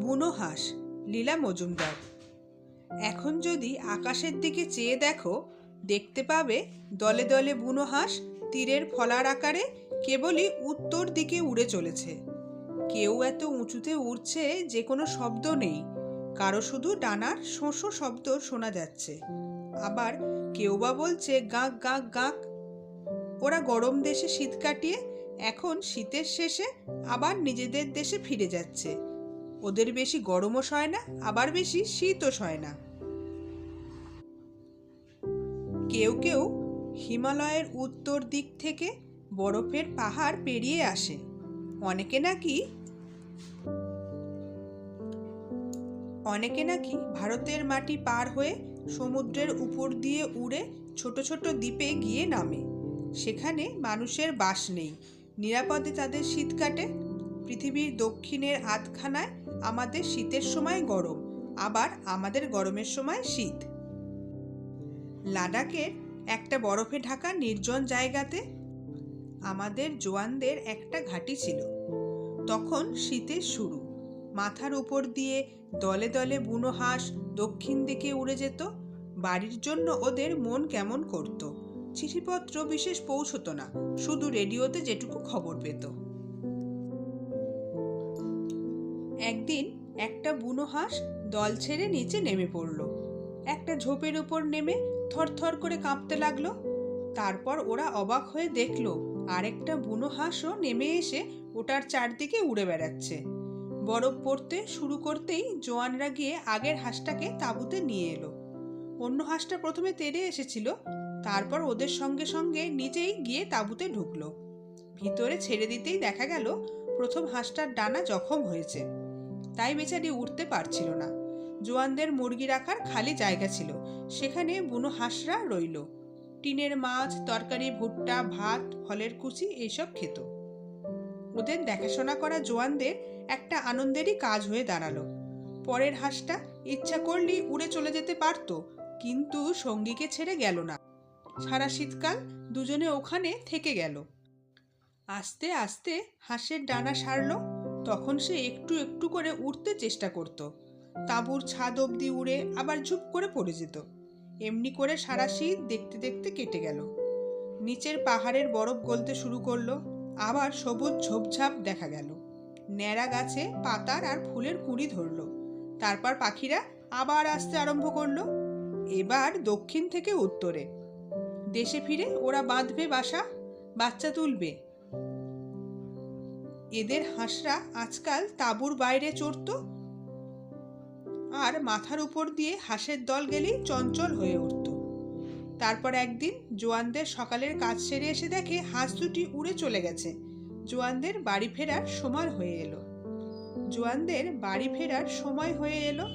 বুনো হাঁস, লীলা মজুমদার। এখন যদি আকাশের দিকে চেয়ে দেখো, দেখতে পাবে দলে দলে বুনো হাঁস তীরের ফলার আকারে কেবলই উত্তর দিকে উড়ে চলেছে। কেউ এত উঁচুতে উড়ছে যে কোনো শব্দ নেই, কারও শুধু ডানার শোঁ শব্দ শোনা যাচ্ছে। আবার কেউ বা বলছে গাঁক গাঁক গাঁক। ওরা গরম দেশে শীত কাটিয়ে এখন শীতের শেষে আবার নিজেদের দেশে ফিরে যাচ্ছে। ওদের বেশি গরমও সয় না, আবার বেশি শীতও সয় না। কেউ কেউ হিমালয়ের উত্তর দিক থেকে বরফের পাহাড় পেরিয়ে আসে। অনেকে নাকি অনেকে নাকি ভারতের মাটি পার হয়ে সমুদ্রের উপর দিয়ে উড়ে ছোট ছোট দ্বীপে গিয়ে নামে। সেখানে মানুষের বাস নেই। নিরাপদে তাদের শীত কাটে। পৃথিবীর দক্ষিণের আধখানায় আমাদের শীতের সময় গরম, আবার আমাদের গরমের সময় শীত। লাদাখের একটা বরফে ঢাকা নির্জন জায়গাতে আমাদের জোয়ানদের একটা ঘাঁটি ছিল। তখন শীতের শুরু। মাথার উপর দিয়ে দলে দলে বুনো হাঁস দক্ষিণ দিকে উড়ে যেত। বাড়ির জন্য ওদের মন কেমন করত। চিঠিপত্র বিশেষ পৌঁছতো না, শুধু রেডিওতে যেটুকু খবর পেত। একদিন একটা বুনো হাঁস দল ছেড়ে নিচে নেমে পড়ল। একটা ঝোপের উপর নেমে থরথর করে কাঁপতে লাগল। তারপর ওরা অবাক হয়ে দেখল, আরেকটা বুনো হাঁসও নেমে এসে ওটার চারদিকে উড়ে বেড়াচ্ছে। বরফ পড়তে শুরু করতেই জোয়ানরা গিয়ে আগের হাঁসটাকে তাঁবুতে নিয়ে এলো। অন্য হাঁসটা প্রথমে তেড়ে এসেছিল তারপর ওদের সঙ্গে সঙ্গে নিজেই গিয়ে তাঁবুতে ঢুকলো। ভিতরে ছেড়ে দিতেই দেখা গেল, প্রথম হাঁসটার ডানা জখম হয়েছে। তাই বেচারি উঠতে পারছিল না। জোয়ানদের মুরগি রাখার খালি জায়গা ছিল, সেখানে বুনো হাঁসরা রইল। টিনের মাছ, তরকারি, ভুট্টা, ভাত, ফলের কুচি এইসব খেত। ওদের দেখাশোনা করা জোয়ানদের একটা আনন্দেরই কাজ হয়ে দাঁড়াল। পরের হাঁসটা ইচ্ছা করলেই উড়ে চলে যেতে পারত, কিন্তু সঙ্গীকে ছেড়ে গেল না। সারা শীতকাল দুজনে ওখানে থেকে গেল। আস্তে আস্তে হাঁসের ডানা সারল, তখন সে একটু একটু করে উঠতে চেষ্টা করত। তাঁবুর ছাদ অবধি উড়ে আবার ঝুপ করে পড়ে যেত। এমনি করে সারা শীত দেখতে দেখতে কেটে গেল। নিচের পাহাড়ের বরফ গলতে শুরু করল, আবার সবুজ ঝোপঝাপ দেখা গেল। ন্যাড়া গাছে পাতার আর ফুলের কুঁড়ি ধরল। তারপর পাখিরা আবার আসতে আরম্ভ করল। এবার দক্ষিণ থেকে উত্তরে। দেশে ফিরে ওরা বাঁধবে বাসা, বাচ্চা তুলবে। এদের হাঁসরা আজকাল তাঁবুর বাইরে চড়তো আর মাথার উপর দিয়ে হাঁসের দল গেলেই চঞ্চল হয়ে উঠত। তারপর একদিন জোয়ানদের সকালের কাজ সেরে এসে দেখে হাঁস দুটি উড়ে চলে গেছে। জোয়ানদের বাড়ি ফেরার সময় হয়ে এলো। জোয়ানদের বাড়ি ফেরার সময় হয়ে এলো।